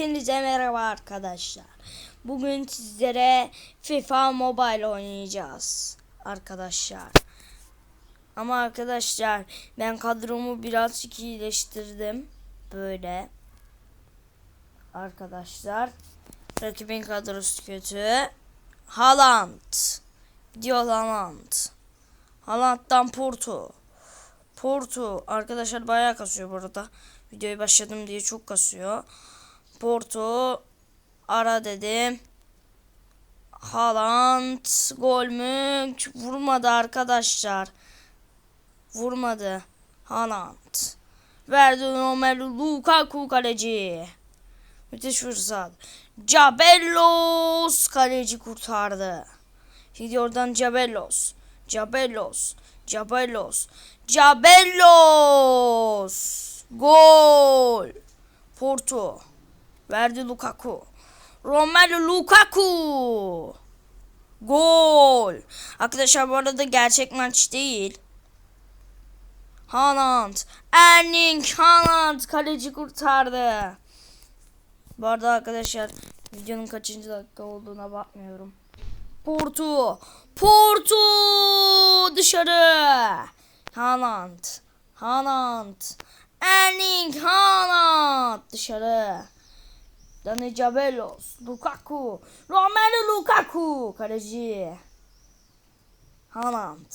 Hepinize merhaba arkadaşlar. Bugün sizlere FIFA Mobile oynayacağız arkadaşlar. Ama arkadaşlar ben kadromu birazcık iyileştirdim. Böyle. Arkadaşlar. Rakibin kadrosu kötü. Haaland. Diyor Haaland. Haaland'dan Porto. Porto arkadaşlar bayağı kasıyor bu arada. Videoya başladım diye çok kasıyor. Porto ara dedim. Haaland gol mü? Vurmadı arkadaşlar. Vurmadı. Haaland. Verdi Romelu Lukaku kaleci. Müthiş fırsat. Cabellos kaleci kurtardı. Şimdi oradan Cabellos. Cabellos. Cabellos. Cabellos. Gol. Porto. Verdi Lukaku. Romelu Lukaku. Gol. Arkadaşlar bu arada gerçek maç değil. Haaland. Erling Haaland kaleci kurtardı. Bu arada arkadaşlar videonun kaçıncı dakika olduğuna bakmıyorum. Porto. Porto dışarı. Haaland. Haaland. Erling Haaland dışarı. Dani Ceballos. Lukaku. Romelu Lukaku. Kaleci. Haaland.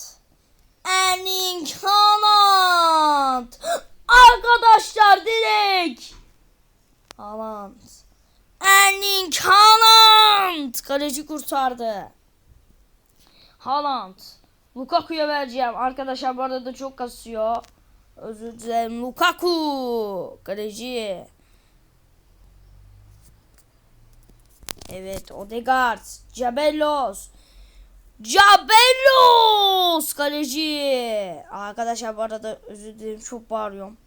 Erling Haaland. Arkadaşlar direkt. Haaland. Erling Haaland. Kaleci kurtardı. Haaland. Lukaku'ya vereceğim. Arkadaşlar bu arada da çok kasıyor. Özür dilerim. Lukaku. Kaleci. Evet. Odegaard. Cabellos. Cabellos. Kaleci. Arkadaşlar bu arada özür dilerim. Çok bağırıyorum.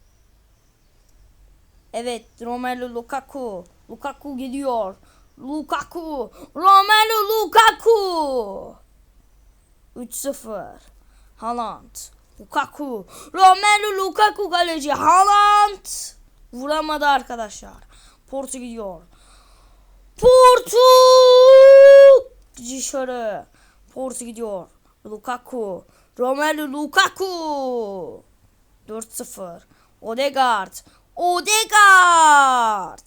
Evet. Romelu Lukaku. Lukaku gidiyor. Lukaku. Romelu Lukaku. 3-0. Haaland. Lukaku. Romelu Lukaku kaleci. Haaland. Vuramadı arkadaşlar. Porto gidiyor. Porto. Dışarı. Porto gidiyor. Lukaku. Romelu Lukaku. 4-0. Odegaard. Odegaard.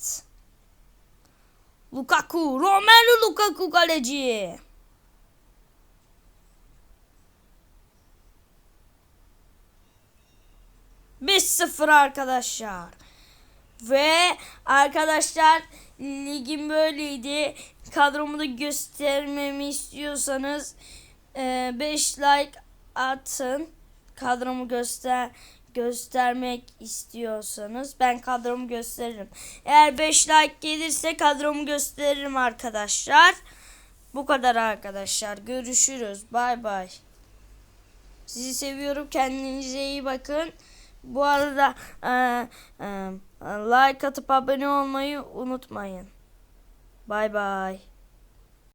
Lukaku. Romelu Lukaku kaleci. Beş sıfır arkadaşlar. Ve arkadaşlar ligim böyleydi. Kadromu da göstermemi istiyorsanız 5 like atın. Kadromu göster göstermek istiyorsanız ben kadromu gösteririm. Eğer 5 like gelirse kadromu gösteririm arkadaşlar. Bu kadar arkadaşlar. Görüşürüz. Bay bay. Sizi seviyorum. Kendinize iyi bakın. Bu arada e, e, like atıp abone olmayı unutmayın. Bay bay.